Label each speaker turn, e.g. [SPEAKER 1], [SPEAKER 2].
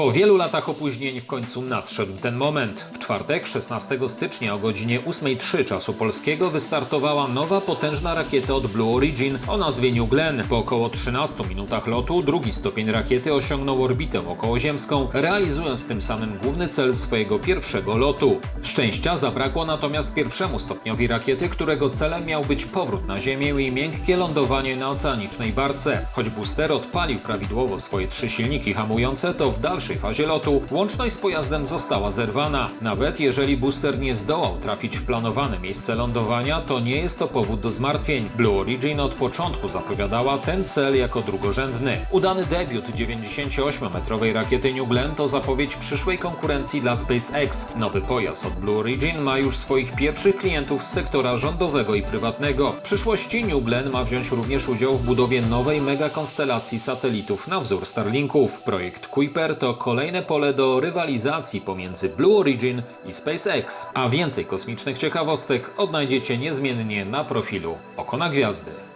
[SPEAKER 1] Po wielu latach opóźnień w końcu nadszedł ten moment. W czwartek, 16 stycznia o godzinie 8.03 czasu polskiego wystartowała nowa potężna rakieta od Blue Origin o nazwie New Glenn. Po około 13 minutach lotu drugi stopień rakiety osiągnął orbitę okołoziemską, realizując tym samym główny cel swojego pierwszego lotu. Szczęścia zabrakło natomiast pierwszemu stopniowi rakiety, którego celem miał być powrót na Ziemię i miękkie lądowanie na oceanicznej barce. Choć booster odpalił prawidłowo swoje trzy silniki hamujące, to w dalszej fazie lotu łączność z pojazdem została zerwana. Nawet jeżeli booster nie zdołał trafić w planowane miejsce lądowania, to nie jest to powód do zmartwień. Blue Origin od początku zapowiadała ten cel jako drugorzędny. Udany debiut 98-metrowej rakiety New Glenn to zapowiedź przyszłej konkurencji dla SpaceX. Nowy pojazd od Blue Origin ma już swoich pierwszych klientów z sektora rządowego i prywatnego. W przyszłości New Glenn ma wziąć również udział w budowie nowej megakonstelacji satelitów na wzór Starlinków. Projekt Kuiper to kolejne pole do rywalizacji pomiędzy Blue Origin i SpaceX. A więcej kosmicznych ciekawostek odnajdziecie niezmiennie na profilu Oko na Gwiazdy.